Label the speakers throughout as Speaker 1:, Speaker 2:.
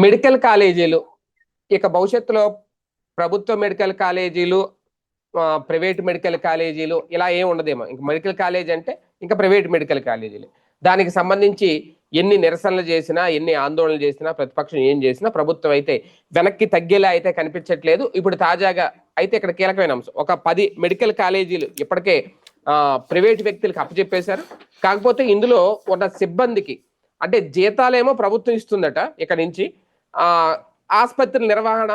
Speaker 1: Medical కాలేజీలు ఇక భవిష్యత్తులో ప్రభుత్వ మెడికల్ కాలేజీలు ప్రైవేట్ మెడికల్ కాలేజీలు ఇలా ఏం ఉండదేమో. ఇంక మెడికల్ కాలేజ్ అంటే ఇంకా ప్రైవేట్ మెడికల్ కాలేజీలు. దానికి సంబంధించి ఎన్ని నిరసనలు చేసినా ఎన్ని ఆందోళనలు చేసినా ప్రతిపక్షం ఏం చేసినా ప్రభుత్వం అయితే వెనక్కి తగ్గేలా అయితే కనిపించట్లేదు. ఇప్పుడు తాజాగా అయితే ఇక్కడ కీలకమైన అంశం. ఒక పది మెడికల్ కాలేజీలు ఇప్పటికే ప్రైవేట్ వ్యక్తులకు అప్పచెప్పేశారు. కాకపోతే ఇందులో ఉన్న సిబ్బందికి అంటే జీతాలేమో ప్రభుత్వం ఇస్తుందట ఇక్కడ నుంచి. ఆసుపత్రి నిర్వహణ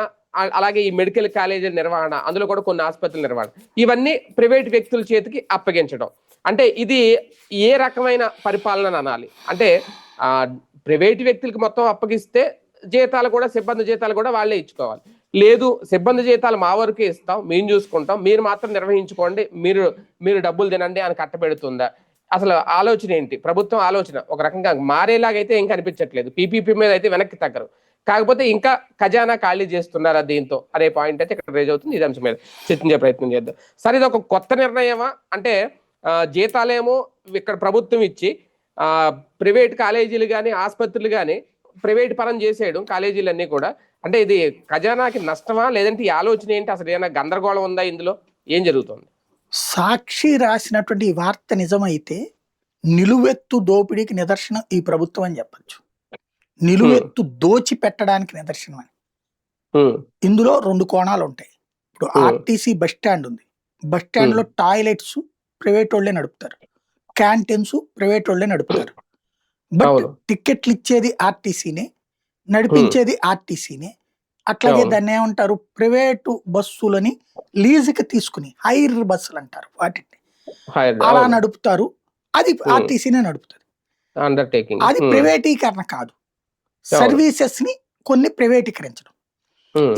Speaker 1: అలాగే ఈ మెడికల్ కాలేజీల నిర్వహణ అందులో కూడా కొన్ని ఆసుపత్రుల నిర్వహణ. ఇవన్నీ ప్రైవేట్ వ్యక్తుల చేతికి అప్పగించడం. అంటే ఇది ఏ రకమైన పరిపాలన అనాలి? అంటే ప్రైవేట్ వ్యక్తులకి మొత్తం అప్పగిస్తే జీతాలు కూడా సిబ్బంది జీతాలు కూడా వాళ్ళే ఇచ్చుకోవాలి. లేదు సిబ్బంది జీతాలు మా వరకే ఇస్తాం మేము చూసుకుంటాం మీరు మాత్రం నిర్వహించుకోండి మీరు మీరు డబ్బులు తినండి అని కట్టబెడుతుందా? అసలు ఆలోచన ఏంటి? ప్రభుత్వం ఆలోచన ఒక రకంగా మారేలాగైతే ఏం కనిపించట్లేదు. పీపీపీ మీద అయితే వెనక్కి తగ్గరు. కాకపోతే ఇంకా ఖజానా ఖాళీ చేస్తున్నారా దీంతో? అనే పాయింట్ అయితే ఇక్కడ రేజ్ అవుతుంది. ఇది అంశం మీద చర్చించే ప్రయత్నం చేద్దాం. సరే ఇది ఒక కొత్త నిర్ణయమా? అంటే జీతాలేమో ఇక్కడ ప్రభుత్వం ఇచ్చి ఆ, ప్రైవేట్ కాలేజీలు కానీ ఆసుపత్రులు కానీ ప్రైవేట్ పరం చేసేయడం కాలేజీలన్నీ కూడా. అంటే ఇది ఖజానాకి నష్టమా? లేదంటే ఈ ఆలోచన ఏంటి? అసలు ఏమైనా గందరగోళం ఉందా ఇందులో? ఏం జరుగుతుంది?
Speaker 2: సాక్షి రాసినటువంటి వార్త నిజమైతే నిలువెత్తు దోపిడీకి నిదర్శనం ఈ ప్రభుత్వం అని చెప్పచ్చు. నిలువెత్తు దోచి పెట్టడానికి నిదర్శనం అని ఇందులో రెండు కోణాలు ఉంటాయి ఇప్పుడు. ఆర్టీసీ బస్ స్టాండ్ ఉంది. బస్ స్టాండ్లో టాయిలెట్స్ ప్రైవేట్ వాళ్ళే నడుపుతారు. క్యాంటీన్స్ ప్రైవేట్ వాళ్ళే నడుపుతారు. బట్ టికెట్లు ఇచ్చేది ఆర్టీసీనే నడిపించేది ఆర్టీసీనే. అట్లాగే. దాన్ని ఏమంటారు? ప్రైవేటు బస్సులని లీజుకి తీసుకుని హైర్ బస్సులు అంటారు వాటిని అలా నడుపుతారు. అది. ఆర్టీసీనే నడుపుతుంది. అది ప్రైవేటీకరణ కాదు. సర్వీసెస్ని కొన్ని ప్రైవేటీకరించడం.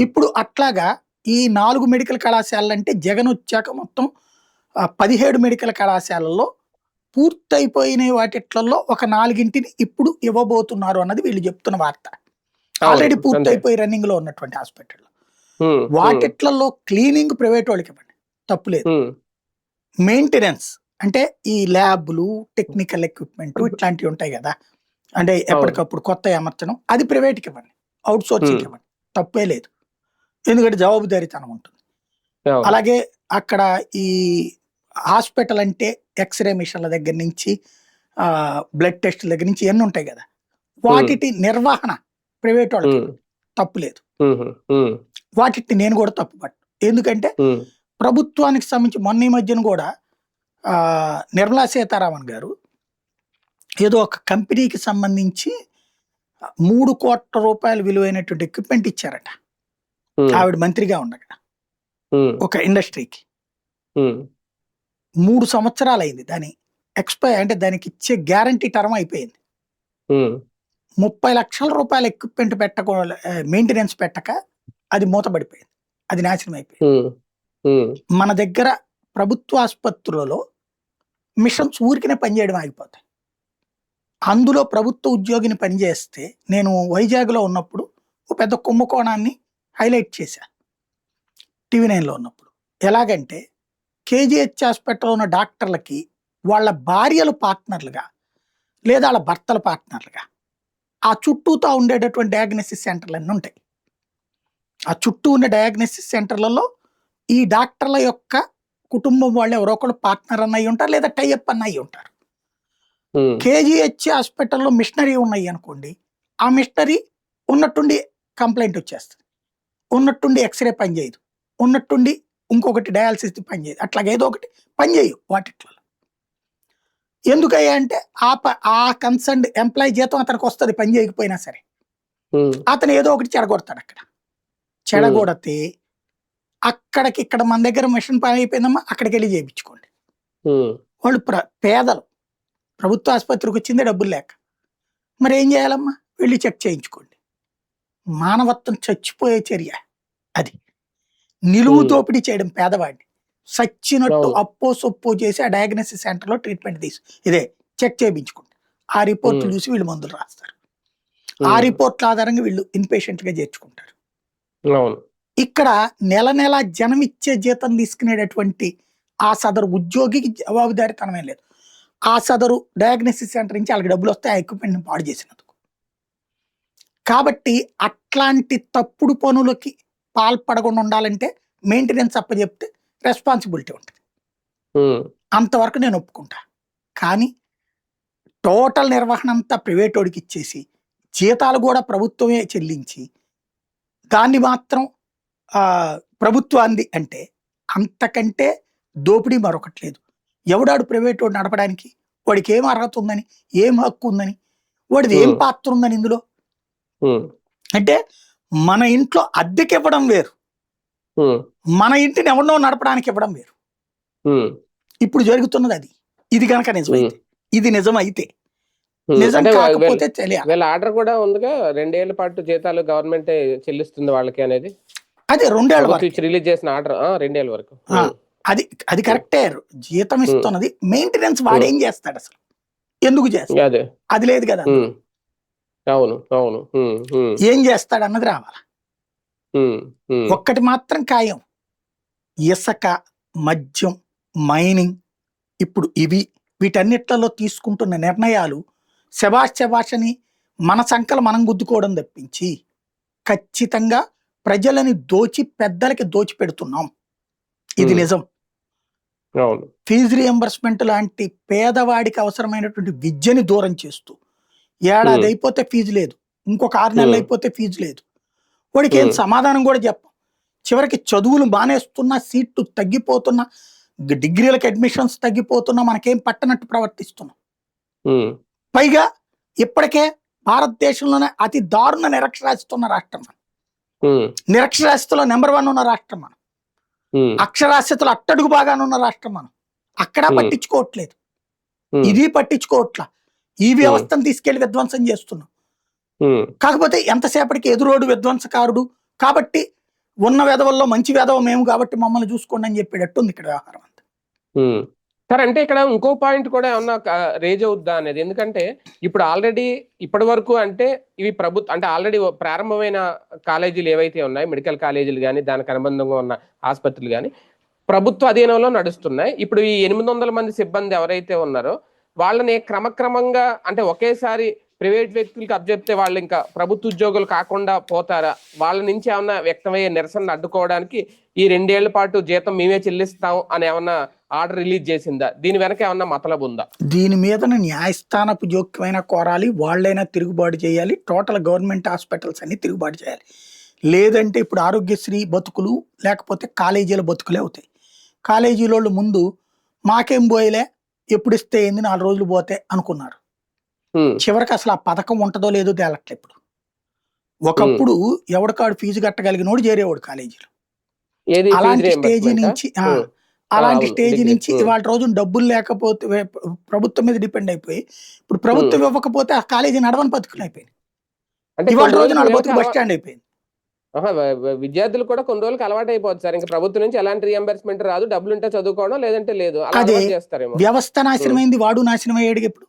Speaker 2: ఇప్పుడు అట్లాగా ఈ నాలుగు మెడికల్ కళాశాలలు అంటే జగన్ వచ్చాక మొత్తం పదిహేడు మెడికల్ కళాశాలల్లో పూర్తయిపోయిన వాటిట్లలో ఒక నాలుగింటిని ఇప్పుడు ఇవ్వబోతున్నారు అన్నది వీళ్ళు చెప్తున్న వార్త. ఆల్రెడీ పూర్తయిపోయి రన్నింగ్లో ఉన్నటువంటి హాస్పిటల్ వాటిట్లలో క్లీనింగ్ ప్రైవేట్ వాళ్ళకి ఇవ్వండి. తప్పులేదు మెయింటెనెన్స్ అంటే ఈ ల్యాబ్లు టెక్నికల్ ఎక్విప్మెంట్ ఇట్లాంటివి ఉంటాయి కదా. అంటే ఎప్పటికప్పుడు కొత్త అమర్చడం అది ప్రైవేట్కి ఇవ్వండి. Outsourcing. ఇవ్వండి. తప్పే లేదు. ఎందుకంటే జవాబుదారీతనం ఉంటుంది. అలాగే అక్కడ ఈ హాస్పిటల్ అంటే ఎక్స్రే మిషన్ల దగ్గర నుంచి బ్లడ్ టెస్ట్ దగ్గర నుంచి ఎన్ని ఉంటాయి కదా? వాటి నిర్వహణ ప్రైవేట్ వాళ్ళకి తప్పు లేదు. వాటిని నేను కూడా తప్పు పట్టు. ఎందుకంటే ప్రభుత్వానికి సంబంధించి మొన్న ఈ మధ్యన కూడా నిర్మలా సీతారామన్ గారు ఏదో ఒక కంపెనీకి సంబంధించి మూడు కోట్ల రూపాయల విలువైనటువంటి ఎక్విప్మెంట్ ఇచ్చారట. ఆవిడ మంత్రిగా ఉండగా. ఒక ఇండస్ట్రీకి మూడు సంవత్సరాలు అయింది దాని ఎక్స్పైర్ అంటే దానికి ఇచ్చే గ్యారంటీ టర్మ్ అయిపోయింది. ముప్పై లక్షల రూపాయల ఎక్విప్మెంట్ పెట్టక మెయింటెనెన్స్ పెట్టక అది మూతపడిపోయింది అది నాశనం అయిపోయింది. మన దగ్గర ప్రభుత్వ ఆసుపత్రులలో మిషన్స్ ఊరికనే పనిచేయడం ఆగిపోతాయి. అందులో ప్రభుత్వ ఉద్యోగిని పనిచేస్తే నేను వైజాగ్లో ఉన్నప్పుడు ఒక పెద్ద కుంభకోణాన్ని హైలైట్ చేశా. టీవీ నైన్లో ఉన్నప్పుడు. ఎలాగంటే కేజీహెచ్ హాస్పిటల్లో ఉన్న డాక్టర్లకి వాళ్ళ భార్యలు పార్ట్నర్లుగా లేదా వాళ్ళ భర్తల పార్ట్నర్లుగా ఆ చుట్టూతో ఉండేటటువంటి డయాగ్నోసిస్ సెంటర్లు అన్నీ ఉంటాయి. ఆ చుట్టూ ఉన్న డయాగ్నోసిస్ సెంటర్లలో ఈ డాక్టర్ల యొక్క కుటుంబం వాళ్ళు ఎవరో ఒకళ్ళు పార్ట్నర్ అన్నయ్యి ఉంటారు లేదా టైఅప్ అన్నయ్యి ఉంటారు కేజీహెచ్ హాస్పిటల్లో మిషనరీ ఉన్నాయి అనుకోండి ఆ మిషనరీ ఉన్నట్టుండి కంప్లైంట్ వచ్చేస్తుంది. ఉన్నట్టుండి ఎక్స్రే పనిచేయదు ఉన్నట్టుండి ఇంకొకటి డయాలసిస్ పనిచేయదు అట్లాగే ఏదో ఒకటి పనిచేయవు వాటిట్లో. ఎందుకయ్యా అంటే ఆ ప ఆ కన్సర్న్ ఎంప్లాయీ జీతం అతనికి వస్తుంది పని చేయకపోయినా సరే. అతను ఏదో ఒకటి చెడగొడతాడు అక్కడ. చెడగొడితే అక్కడికి ఇక్కడ మన దగ్గర మిషన్ పని అయిపోయిందమ్మా అక్కడికి వెళ్ళి చేయించుకోండి వాళ్ళు పేదలు. ప్రభుత్వ ఆసుపత్రికి వచ్చిందే డబ్బులు లేక. మరి ఏం చేయాలమ్మా? వెళ్ళి చెక్ చేయించుకోండి. మానవత్వం చచ్చిపోయే చర్య అది. నిలువు. దోపిడీ చేయడం పేదవాడిని. సచ్చినట్టు
Speaker 1: అవును.
Speaker 2: అప్పో సొప్పో చేసి ఆ డయాగ్నోసిస్ సెంటర్లో ట్రీట్మెంట్ తీసు ఇదే చెక్ చేయించుకోండి. ఆ రిపోర్ట్లు
Speaker 1: Hmm.
Speaker 2: చూసి వీళ్ళు మందులు రాస్తారు. ఆ రిపోర్ట్ల ఆధారంగా వీళ్ళు గా చేర్చుకుంటారు. ఇక్కడ నెల నెల జనం ఇచ్చే జీతం తీసుకునేటటువంటి ఆ సదరు ఉద్యోగికి జవాబుదారితనమే లేదు. ఆ సదరు డయాగ్నోసిస్ సెంటర్ నుంచి వాళ్ళకి డబ్బులు వస్తే ఆ ఎక్విప్మెంట్ పాడు చేసినందుకు. కాబట్టి అట్లాంటి తప్పుడు పనులకి పాల్పడకుండా ఉండాలంటే మెయింటెనెన్స్ అప్పచెప్తే రెస్పాన్సిబిలిటీ ఉంటుంది. అంతవరకు నేను ఒప్పుకుంటా. కానీ టోటల్ నిర్వహణ అంతా ప్రైవేట్ వాడికి ఇచ్చేసి జీతాలు కూడా ప్రభుత్వమే చెల్లించి దాన్ని మాత్రం ఆ, ప్రభుత్వాంది అంటే అంతకంటే దోపిడీ మరొకటి లేదు. ఎవడాడు ప్రైవేట్ వాడు నడపడానికి? వాడికి ఏం అర్హత ఉందని? ఏం హక్కు ఉందని? వాడిది ఏం. పాత్ర ఉందని ఇందులో? అంటే మన ఇంట్లో అద్దెకి ఇవ్వడం వేరు. మన ఇంటిని ఎవరినో నడపడానికి ఇవ్వడం వేరు. ఇప్పుడు జరుగుతున్నది అది. ఇది కనుక నిజమైతే. ఇది నిజమైతే. నిజం కాకపోతే
Speaker 1: వీళ్ళ ఆర్డర్ కూడా ఉందిగా రెండేళ్ళ పాటు జీతాలు గవర్నమెంట్ చెల్లిస్తుంది వాళ్ళకి అనేది?
Speaker 2: అదే
Speaker 1: రెండేళ్ళ రిలీజ్ చేసిన ఆర్డర్ రెండేళ్ళ వరకు.
Speaker 2: అది అది కరెక్టే జీతం ఇస్తున్నది మెయింటెనెన్స్ వాడు ఏం చేస్తాడు అసలు? ఎందుకు చేస్తాడు?
Speaker 1: అదే.
Speaker 2: లేదు కదా
Speaker 1: ఉమ్, అవును అవును.
Speaker 2: ఏం చేస్తాడు అన్నది రావాలి? ఒక్కటి మాత్రం ఖాయం. ఇసుక మద్యం మైనింగ్ ఇప్పుడు ఇవి వీటన్నిట్లలో తీసుకుంటున్న నిర్ణయాలు శబాష్ శబాష్ అని మన సంకలు మనం గుద్దుకోవడం తప్పించి ఖచ్చితంగా ప్రజలని దోచి పెద్దలకి దోచి పెడుతున్నాం. ఇది. నిజం. ఫీజు రియంబర్స్మెంట్ లాంటి పేదవాడికి అవసరమైనటువంటి విద్యని దూరం చేస్తూ ఏడాది. అయిపోతే ఫీజు లేదు. ఇంకొక ఆరు నెలలు. అయిపోతే ఫీజు లేదు. వాడికి ఏం. సమాధానం కూడా చెప్పం. చివరికి చదువులు మానేస్తున్నా సీట్లు తగ్గిపోతున్నా డిగ్రీలకు అడ్మిషన్స్ తగ్గిపోతున్నా మనకేం పట్టనట్టు ప్రవర్తిస్తున్నాం. పైగా ఇప్పటికే భారతదేశంలోనే అతి దారుణ నిరక్షరాస్యత ఉన్న రాష్ట్రం. మనం నిరక్షరాస్యతలో నెంబర్ వన్ ఉన్న రాష్ట్రం మనం. అక్షరాస్యతలో అట్టడుగు బాగానే ఉన్న రాష్ట్రం మనం. అక్కడ. పట్టించుకోవట్లేదు. ఇది పట్టించుకోవట్లా. ఈ వ్యవస్థను తీసుకెళ్ళి విధ్వంసం చేస్తున్నాం. కాకపోతే ఎంతసేపటికి ఎదురోడు విధ్వంసకారుడు. కాబట్టి ఉన్న వెధవల్లో మంచి వెధవ మేము కాబట్టి మమ్మల్ని చూసుకోండి అని చెప్పేటట్టు ఉంది ఇక్కడ వ్యవహారం అంతా.
Speaker 1: సార్ అంటే ఇక్కడ ఇంకో పాయింట్ కూడా ఏమన్నా రేజ్ అవుద్దా అనేది? ఎందుకంటే ఇప్పుడు ఆల్రెడీ ఇప్పటి వరకు అంటే ఇవి ప్రభుత్వ అంటే ఆల్రెడీ ప్రారంభమైన కాలేజీలు ఏవైతే ఉన్నాయి మెడికల్ కాలేజీలు కానీ దానికి అనుబంధంగా ఉన్న ఆసుపత్రులు కానీ ప్రభుత్వ అధీనంలో నడుస్తున్నాయి. ఇప్పుడు ఈ ఎనిమిది వందల మంది సిబ్బంది ఎవరైతే ఉన్నారో వాళ్ళని క్రమక్రమంగా అంటే ఒకేసారి ప్రైవేట్ వ్యక్తులకు అబ్జెప్తే వాళ్ళు ఇంకా ప్రభుత్వ ఉద్యోగులు కాకుండా పోతారా? వాళ్ళ నుంచి ఏమన్నా వ్యక్తమయ్యే నిరసన అడ్డుకోవడానికి ఈ రెండేళ్ళ పాటు జీతం మేమే చెల్లిస్తాం అని ఏమన్నా ఆర్డర్ రిలీజ్ చేసిందా? దీని వెనక ఏమన్నా మతలబు ఉందా?
Speaker 2: దీని మీద న్యాయస్థానపు జోక్యమైన కోరాలి వాళ్ళైనా తిరుగుబాటు చేయాలి టోటల్ గవర్నమెంట్ హాస్పిటల్స్ అన్ని తిరుగుబాటు చేయాలి. లేదంటే ఇప్పుడు ఆరోగ్యశ్రీ బతుకులు లేకపోతే కాలేజీల బతుకులే అవుతాయి. కాలేజీలోళ్ళు ముందు మాకేం పోయలే ఎప్పుడు ఇస్తే ఏంది నాలుగు రోజులు పోతే అనుకున్నారు. చివరికి అసలు ఆ పథకం ఉంటుందో లేదో తేలట్లే ఇప్పుడు. ఒకప్పుడు ఎవడికాడు ఫీజు కట్టగలిగినోడు చేరేవాడు కాలేజీలో. అలాంటి స్టేజీ? నుంచి అలాంటి స్టేజీ. నుంచి. ఇవాళ రోజున డబ్బులు లేకపోతే ప్రభుత్వం మీద డిపెండ్ అయిపోయి ఇప్పుడు ప్రభుత్వం ఇవ్వకపోతే ఆ కాలేజీ నడవని బతుకులు అయిపోయింది
Speaker 1: అంటే
Speaker 2: ఇవాళ వాళ్ళ
Speaker 1: రోజులు
Speaker 2: బతుకు బస్ స్టాండ్ అయిపోయింది
Speaker 1: విద్యార్థులు కూడా కొన్ని రోజులకి అలవాటు అయిపోతుంది సార్ ఇంకా ప్రభుత్వం నుంచి ఎలాంటి రియంబర్స్మెంట్ రాదు డబ్బులు ఉంటే చదువుకోవడం లేదంటే లేదు
Speaker 2: అదే.
Speaker 1: చేస్తారేమో
Speaker 2: వ్యవస్థ నాశనమైంది వాడు నాశనం అయ్యాడు ఇప్పుడు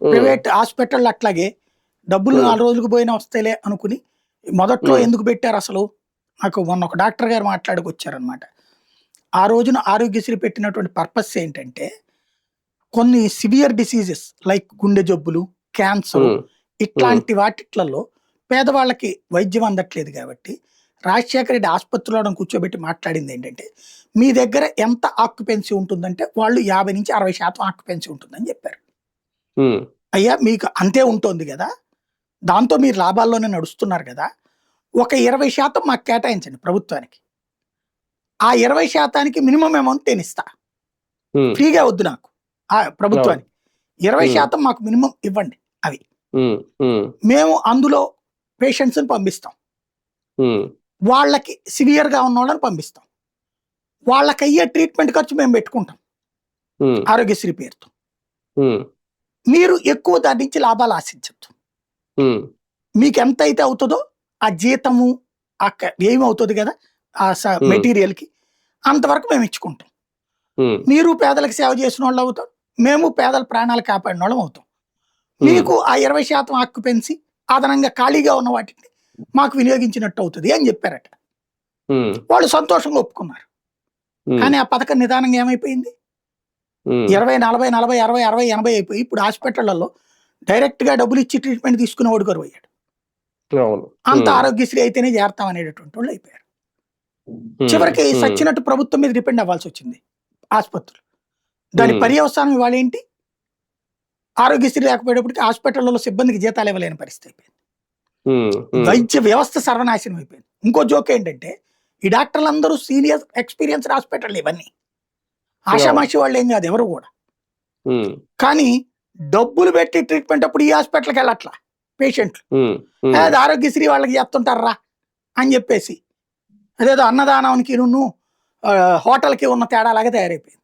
Speaker 2: ప్రైవేట్ హాస్పిటల్ అట్లాగే డబ్బులు. నాలుగు రోజులకు పోయినా వస్తాయిలే అనుకుని మొదట్లో. ఎందుకు పెట్టారు అసలు నాకు మొన్న ఒక డాక్టర్ గారు మాట్లాడుకు వచ్చారనమాట ఆ రోజున ఆరోగ్యశ్రీ పెట్టినటువంటి పర్పస్ ఏంటంటే కొన్ని సివియర్ డిసీజెస్ లైక్ గుండె జబ్బులు క్యాన్సర్
Speaker 1: ఉమ్,
Speaker 2: ఇట్లాంటి వాటిట్లలో పేదవాళ్ళకి వైద్యం అందట్లేదు కాబట్టి రాజశేఖర రెడ్డి ఆసుపత్రిలో కూర్చోబెట్టి మాట్లాడింది ఏంటంటే మీ దగ్గర ఎంత ఆక్యుపెన్సీ ఉంటుందంటే వాళ్ళు యాభై నుంచి అరవై శాతం ఆక్యుపెన్సీ ఉంటుందని చెప్పారు.
Speaker 1: ఉమ్,
Speaker 2: అయ్యా మీకు అంతే ఉంటుంది కదా. దాంతో మీరు లాభాల్లోనే నడుస్తున్నారు కదా. ఒక ఇరవై శాతం మాకు కేటాయించండి ప్రభుత్వానికి. ఆ ఇరవై శాతానికి మినిమం అమౌంట్ నేను ఇస్తా ఫ్రీగా వద్దు నాకు. ఆ ప్రభుత్వానికి. ఇరవై. శాతం మాకు మినిమం ఇవ్వండి
Speaker 1: ఉమ్,
Speaker 2: మేము అందులో పేషెంట్స్ని పంపిస్తాం. వాళ్ళకి సివియర్గా ఉన్న వాళ్ళని పంపిస్తాం. వాళ్ళకి అయ్యే ట్రీట్మెంట్ ఖర్చు మేము పెట్టుకుంటాం. ఆరోగ్యశ్రీ పేరుతో. మీరు ఎక్కువ దాని నుంచి లాభాలు ఆశించద్దు. మీకు ఎంత అయితే అవుతుందో ఆ జీతము ఆ అవుతుంది కదా? ఆ స-. మెటీరియల్కి అంతవరకు మేము ఇచ్చుకుంటాం. మీరు పేదలకు సేవ చేసిన వాళ్ళు అవుతాం మేము పేదల ప్రాణాలు కాపాడిన వాళ్ళం అవుతాం మీకు ఆ ఇరవై శాతం ఆక్యుపెన్సీ అదనంగా ఖాళీగా ఉన్న వాటిని మాకు వినియోగించినట్టు అవుతుంది అని చెప్పారట. వాళ్ళు సంతోషంగా ఒప్పుకున్నారు. కానీ ఆ పథకం నిదానంగా ఏమైపోయింది? ఇరవై నలభై నలభై అరవై అరవై ఎనభై అయిపోయి ఇప్పుడు హాస్పిటళ్ళలో డైరెక్ట్గా డబ్బులు ఇచ్చి ట్రీట్మెంట్ తీసుకునేవాడు కరువు అయ్యాడు
Speaker 1: అవును.
Speaker 2: అంత ఆరోగ్యశ్రీ అయితేనే చేరతాం అనేటటువంటి వాళ్ళు అయిపోయారు. చివరికి
Speaker 1: ఉమ్,
Speaker 2: సచ్చినట్టు ప్రభుత్వం మీద డిపెండ్ అవ్వాల్సి వచ్చింది. ఆసుపత్రులు. దాని
Speaker 1: ఉమ్,
Speaker 2: పర్యవసానం ఇవాళ ఏంటి? ఆరోగ్యశ్రీ లేకపోయేటప్పటికి హాస్పిటల్లో సిబ్బందికి జీతాలు ఇవ్వలేని పరిస్థితి అయిపోయింది. వైద్య వ్యవస్థ సర్వనాశనం అయిపోయింది. ఇంకో జోక్ ఏంటంటే ఈ డాక్టర్లు అందరూ సీనియర్ ఎక్స్పీరియన్స్ హాస్పిటల్ ఇవన్నీ. ఆషామాషి వాళ్ళు ఏం కాదు ఎవరు కూడా. కానీ డబ్బులు పెట్టి ట్రీట్మెంట్ అప్పుడు ఈ హాస్పిటల్కి వెళ్ళట్లా. పేషెంట్లు. ఆరోగ్యశ్రీ వాళ్ళకి చెప్తుంటారా అని చెప్పేసి అదేదో అన్నదానానికి నువ్వు హోటల్కి ఉన్న తేడాలాగా తయారైపోయింది.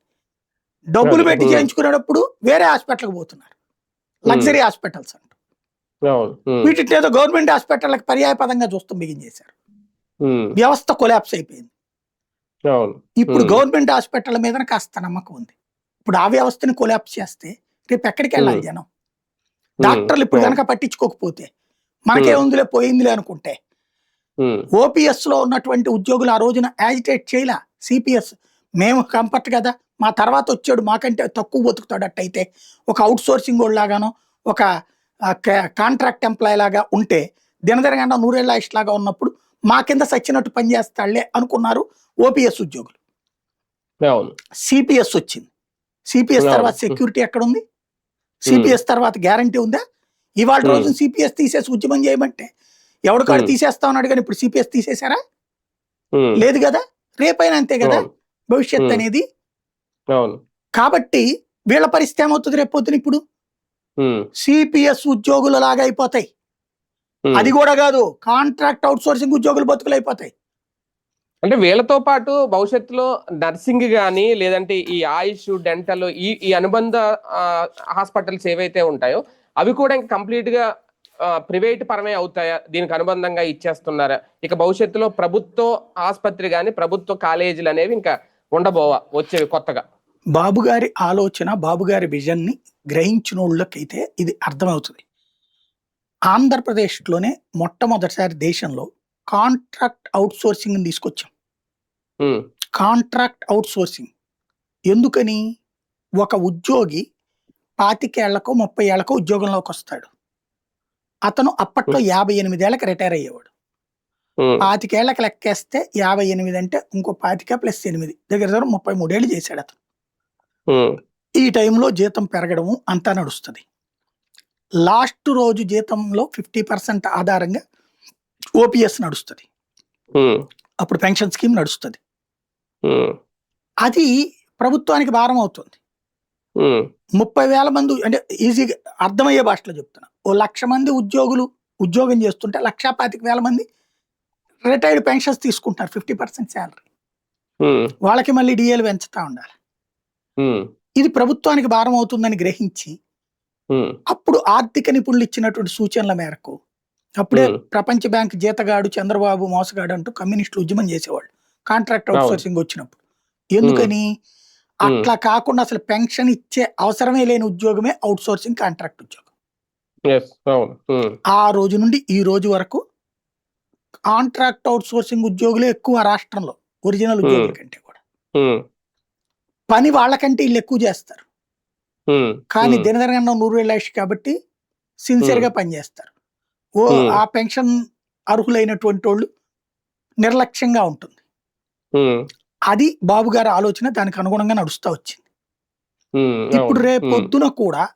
Speaker 2: డబ్బులు పెట్టి. చేయించుకునేటప్పుడు వేరే హాస్పిటల్కి పోతున్నారు. లగ్జరీ హాస్పిటల్స్ అంటూ. వీటిని ఏదో గవర్నమెంట్ హాస్పిటల్కి పర్యాయ పదంగా చూస్తాం బిగించేశారు వ్యవస్థ కొలాప్స్ అయిపోయింది. ఇప్పుడు. గవర్నమెంట్ హాస్పిటల్ మీద కాస్త నమ్మకం ఉంది. ఇప్పుడు ఆ వ్యవస్థని కొలాప్స్ చేస్తే రేపు ఎక్కడికి వెళ్ళాలి. జనం? డాక్టర్లు ఇప్పుడు. కనుక పట్టించుకోకపోతే మనకే ఉందిలే పోయిందిలే అనుకుంటే ఓపీఎస్లో ఉన్నటువంటి ఉద్యోగులు ఆ రోజున యాజిటేట్ చేయలే. సిపిఎస్ మేము కంఫర్ట్ కదా. మా తర్వాత వచ్చాడు మాకంటే తక్కువ బతుకుతాడు అట్టయితే ఒక అవుట్ సోర్సింగ్ లాగానో ఒక కాంట్రాక్ట్ ఎంప్లాయ్ లాగా ఉంటే దినదినగండా నూరేళ్ళ ఆయుష్ లాగా ఉన్నప్పుడు మా కింద సచ్చినట్టు పనిచేస్తాడులే అనుకున్నారు ఓపీఎస్ ఉద్యోగులు. సిపిఎస్ వచ్చింది. సిపిఎస్. తర్వాత సెక్యూరిటీ ఎక్కడ ఉంది సిపిఎస్ తర్వాత గ్యారంటీ ఉందా? ఇవాళ
Speaker 1: Hmm.
Speaker 2: రోజు సిపిఎస్ తీసేసి ఉద్యమం చేయమంటే ఎవడికాడు
Speaker 1: Hmm.
Speaker 2: తీసేస్తా ఉన్నాడు కానీ ఇప్పుడు సిపిఎస్ తీసేశారా? లేదు కదా? రేపైనా అంతే కదా? భవిష్యత్. అనేది? కాబట్టి వీళ్ళ పరిస్థితి ఏమవుతుంది రేపు పొద్దున ఇప్పుడు? సిపిఎస్ ఉద్యోగుల లాగా అయిపోతాయి. అది కూడా కాదు కాంట్రాక్ట్ అవుట్ సోర్సింగ్ ఉద్యోగులు బతుకులు అయిపోతాయి.
Speaker 1: అంటే వీళ్ళతో పాటు భవిష్యత్తులో నర్సింగ్ కానీ లేదంటే ఈ ఆయుష్ డెంటల్ ఈ ఈ అనుబంధ హాస్పిటల్స్ ఏవైతే ఉంటాయో అవి కూడా ఇంకా కంప్లీట్గా ప్రైవేట్ పరమే అవుతాయా? దీనికి అనుబంధంగా ఇచ్చేస్తున్నారా. ఇక భవిష్యత్తులో ప్రభుత్వ ఆసుపత్రి కానీ ప్రభుత్వ కాలేజీలు అనేవి ఇంకా ఉండబోవా? వచ్చేవి కొత్తగా.
Speaker 2: బాబు గారి ఆలోచన బాబు గారి విజన్ని గ్రహించిన వాళ్ళకైతే ఇది అర్థమవుతుంది. ఆంధ్రప్రదేశ్లోనే మొట్టమొదటిసారి దేశంలో కాంట్రాక్ట్ అవుట్ సోర్సింగ్ తీసుకొచ్చాం. కాంట్రాక్ట్ అవుట్ సోర్సింగ్ ఎందుకని? ఒక ఉద్యోగి పాతికేళ్ళకో ముప్పై ఏళ్ళకో ఉద్యోగంలోకి వస్తాడు. అతను అప్పట్లో యాభై ఎనిమిదేళ్ళకు రిటైర్ అయ్యేవాడు. పాతికేళ్ళకు లెక్కేస్తే యాభై ఎనిమిది అంటే ఇంకో పాతిక ప్లస్ ఎనిమిది. దగ్గర దగ్గర ముప్పై మూడేళ్ళు చేశాడు అతను. ఈ టైంలో జీతం పెరగడము అంతా నడుస్తుంది. లాస్ట్ రోజు జీతంలో ఫిఫ్టీ పర్సెంట్ ఆధారంగా ఓపీఎస్ నడుస్తుంది. అప్పుడు పెన్షన్ స్కీమ్ నడుస్తుంది. అది ప్రభుత్వానికి భారం అవుతుంది. ముప్పై వేల మంది అంటే ఈజీగా అర్థమయ్యే భాషలో చెప్తున్నా. ఓ లక్ష మంది ఉద్యోగులు ఉద్యోగం చేస్తుంటే లక్షా పాతిక వేల మంది రిటైర్డ్ పెన్షన్స్ తీసుకుంటున్నారు ఫిఫ్టీ పర్సెంట్ శాలరీ. వాళ్ళకి మళ్ళీ డిఏలు పెంచుతా ఉండాలి. ఇది ప్రభుత్వానికి భారం అవుతుందని గ్రహించి అప్పుడు ఆర్థిక నిపుణులు ఇచ్చినటువంటి సూచనల మేరకు అప్పుడే. ప్రపంచ బ్యాంక్ జీతగాడు చంద్రబాబు మోసగాడు అంటూ కమ్యూనిస్టులు ఉద్యమం చేసేవాళ్ళు. కాంట్రాక్ట్ అవుట్
Speaker 1: అవును.
Speaker 2: సోర్సింగ్ వచ్చినప్పుడు. ఎందుకని? అట్లా కాకుండా అసలు పెన్షన్ ఇచ్చే అవసరమే లేని ఉద్యోగమే అవుట్ సోర్సింగ్ కాంట్రాక్ట్ ఉద్యోగం ఆ రోజు నుండి ఈ రోజు వరకు కాంట్రాక్ట్ అవుట్ సోర్సింగ్ ఉద్యోగులే ఎక్కువ రాష్ట్రంలో ఒరిజినల్ ఉద్యోగుల కంటే కూడా. పని వాళ్ళకంటే వీళ్ళు ఎక్కువ చేస్తారు. కానీ దినదనగండం నూరు వేల కాబట్టి సిన్సియర్గా పనిచేస్తారు ఓ. ఆ పెన్షన్ అర్హులైనటువంటి వాళ్ళు నిర్లక్ష్యంగా ఉంటుంది. అది బాబు గారి ఆలోచన దానికి అనుగుణంగా నడుస్తూ వచ్చింది. ఇప్పుడు రేపు పొద్దున కూడా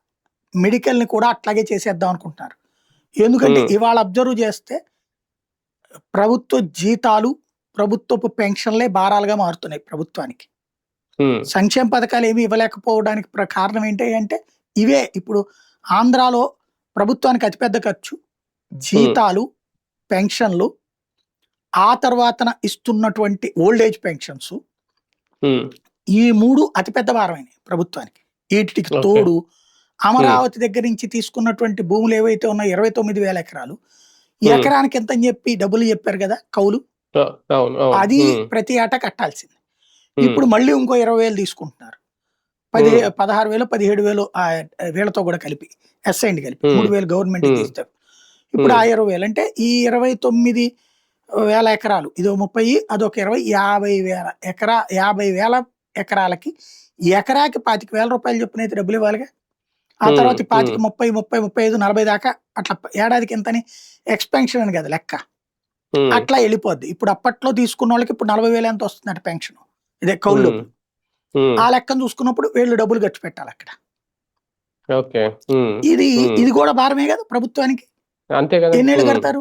Speaker 2: మెడికల్ని కూడా అట్లాగే చేసేద్దాం అనుకుంటున్నారు. ఎందుకంటే. ఇవాళ అబ్జర్వ్ చేస్తే ప్రభుత్వ జీతాలు ప్రభుత్వపు పెన్షన్లే భారాలుగా మారుతున్నాయి ప్రభుత్వానికి. సంక్షేమ పథకాలు ఏమి ఇవ్వలేకపోవడానికి కారణం ఏంటి అంటే ఇవే. ఇప్పుడు ఆంధ్రాలో ప్రభుత్వానికి అతిపెద్ద ఖర్చు జీతాలు పెన్షన్లు ఆ తర్వాతన ఇస్తున్నటువంటి ఓల్డ్ ఏజ్ పెన్షన్స్ ఈ మూడు అతిపెద్ద భారమైనవి ప్రభుత్వానికి వీటికి. తోడు అమరావతి దగ్గర నుంచి తీసుకున్నటువంటి భూములు ఏవైతే ఉన్నాయో ఇరవై తొమ్మిది వేల ఎకరాలు. ఎకరానికి ఎంత అని చెప్పి డబ్బులు చెప్పారు కదా కౌలు అది ప్రతి ఏటా కట్టాల్సింది ఇప్పుడు మళ్ళీ ఇంకో ఇరవై వేలు తీసుకుంటున్నారు పది. పదహారు వేలు పదిహేడు వేలు వీళ్ళతో కూడా కలిపి ఎస్ఐండ్ కలిపి. మూడు వేలు గవర్నమెంట్. ఇస్తారు ఇప్పుడు. ఆ ఇరవై వేలు అంటే ఈ ఇరవై తొమ్మిది వేల ఎకరాలు. ఇదో ముప్పై అదొక ఇరవై యాభై వేల ఎకరా యాభై వేల ఎకరాలకి ఎకరాకి పాతిక వేల రూపాయలు చొప్పున అయితే డబ్బులు ఇవ్వాలిగా? ఆ తర్వాత పాతికి. ముప్పై ముప్పై ముప్పై ఐదు నలభై దాకా అట్లా ఏడాదికి ఎంతని? ఎక్స్పెన్షన్ అని కదా లెక్క. అట్లా వెళ్ళిపోద్ది. ఇప్పుడు అప్పట్లో తీసుకున్న వాళ్ళకి ఇప్పుడు నలభై వేలు ఎంత వస్తుందట పెన్షన్? ఇదే కౌలు ఆ లెక్కను చూసుకున్నప్పుడు వీళ్ళు డబ్బులు ఖర్చు పెట్టాలి అక్కడ. ఇది. ఇది కూడా భారమే కదా ప్రభుత్వానికి? ఎన్నేళ్ళు కడతారు?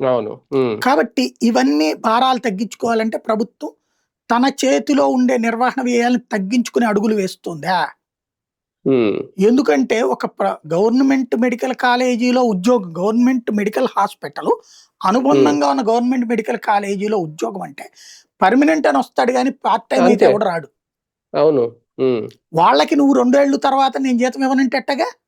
Speaker 1: అవును.
Speaker 2: కాబట్టి ఇవన్నీ భారాలు తగ్గించుకోవాలంటే ప్రభుత్వం తన చేతిలో ఉండే నిర్వహణ వ్యయాలను తగ్గించుకునే అడుగులు వేస్తుందా? ఎందుకంటే ఒక గవర్నమెంట్ మెడికల్ కాలేజీలో ఉద్యోగం గవర్నమెంట్ మెడికల్ హాస్పిటల్ అనుబంధంగా ఉన్న గవర్నమెంట్ మెడికల్ కాలేజీలో ఉద్యోగం అంటే పర్మనెంట్ అని వస్తాడు కానీ పార్ట్ టైం అయితే. ఎవడు రాడు.
Speaker 1: అవును.
Speaker 2: వాళ్ళకి నువ్వు రెండేళ్ళ తర్వాత నేను జీతం ఇవ్వనంటే ఎట్టగా?
Speaker 1: ఉమ్,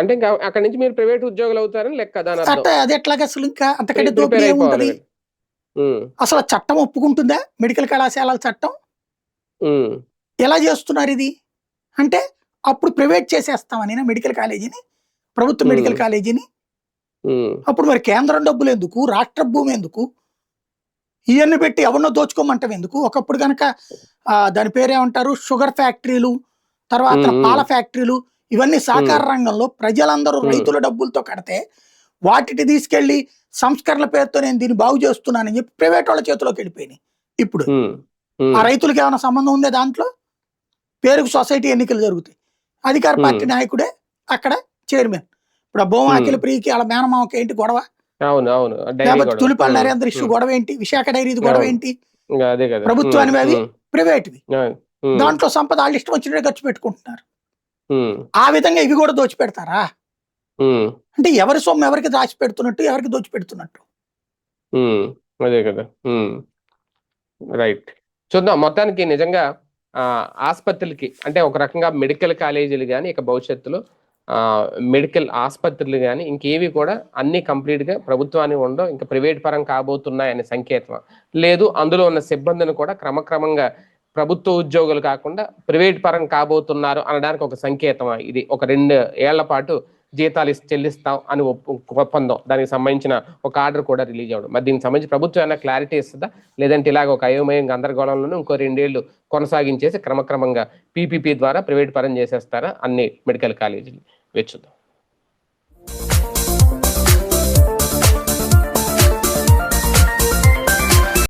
Speaker 1: అంటే ఇంకా అక్కడి నుంచి మీరు ప్రైవేట్ ఉద్యోగులు అవుతారని లెక్క దాని
Speaker 2: అది ఎట్లాగా అసలు ఇంకా అంతకంటే దోపిడీ ఏముంటది? అసలు చట్టం ఒప్పుకుంటుందా? మెడికల్ కళాశాలల చట్టం? ఎలా చేస్తున్నారు ఇది? అంటే అప్పుడు ప్రైవేట్ చేసేస్తామని మెడికల్ కాలేజీని? ప్రభుత్వ. మెడికల్ కాలేజీని? అప్పుడు మరి కేంద్రం డబ్బులు ఎందుకు? రాష్ట్ర భూమి ఎందుకు? ఇవన్నీ పెట్టి ఎవరినో దోచుకోమంటాం ఎందుకు? ఒకప్పుడు కనుక దాని పేరేమంటారు? షుగర్ ఫ్యాక్టరీలు తర్వాత. పాల ఫ్యాక్టరీలు ఇవన్నీ సహకార రంగంలో ప్రజలందరూ. రైతుల డబ్బులతో కడితే వాటిని తీసుకెళ్ళి సంస్కరణల పేరుతో నేను దీన్ని బాగు చేస్తున్నానని చెప్పి ప్రైవేట్ వాళ్ళ చేతిలోకి వెళ్ళిపోయినాయి. ఇప్పుడు ఆ రైతులకు ఏమైనా సంబంధం ఉందే దాంట్లో? పేరుకు సొసైటీ ఎన్నికలు జరుగుతాయి. అధికార. పార్టీ నాయకుడే అక్కడ చైర్మన్. ఇప్పుడు ఆ భూమా. అఖిల ప్రియకి వాళ్ళ మేనమామకి ఏంటి గొడవ?
Speaker 1: డైరీ
Speaker 2: లేకపోతే. తులిపాల
Speaker 1: ఉమ్,
Speaker 2: నరేంద్ర ఇష్యూ గొడవ ఏంటి? విశాఖ డైరీది గొడవ. ఏంటి? ప్రభుత్వానివి అవి? ప్రైవేట్వి. దాంట్లో సంపద వాళ్ళు ఇష్టం వచ్చినట్టు ఖర్చు పెట్టుకుంటున్నారు. ఆ విధంగా ఇవి కూడా దోచి పెడతారా
Speaker 1: ఉమ్,
Speaker 2: అంటే ఎవరి సొమ్ము ఎవరికి దాచి పెడుతున్నట్టు ఎవరికి దోచి పెడుతున్నట్టు
Speaker 1: ఉమ్, అదే కదా. రైట్. చూద్దాం. మొత్తానికి నిజంగా ఆసుపత్రులకి అంటే ఒక రకంగా మెడికల్ కాలేజీలు కానీ ఇక భవిష్యత్తులో ఆ, మెడికల్ ఆసుపత్రులు కానీ ఇంకేవి కూడా అన్ని కంప్లీట్గా ప్రభుత్వానికి ఉండవు ఇంకా ప్రైవేట్ పరం కాబోతున్నాయనే సంకేతం. లేదు అందులో ఉన్న సిబ్బందిని కూడా క్రమక్రమంగా ప్రభుత్వ ఉద్యోగులు కాకుండా ప్రైవేట్ పరం కాబోతున్నారు అనడానికి ఒక సంకేతం ఇది ఒక రెండు ఏళ్ళ పాటు జీతాలు చెల్లిస్తాం అని ఒప్పందం. దానికి సంబంధించిన ఒక ఆర్డర్ కూడా రిలీజ్ అవ్వడం. మరి దీనికి సంబంధించి ప్రభుత్వం ఏమైనా క్లారిటీ ఇస్తుందా? లేదంటే ఇలాగ ఒక అయోమయం గందరగోళంలోనూ ఇంకో రెండేళ్ళు కొనసాగించేసి క్రమక్రమంగా పీపీపీ ద్వారా ప్రైవేట్ పరం చేసేస్తారా? అన్ని మెడికల్ కాలేజీలు. వెచ్చుద్దాం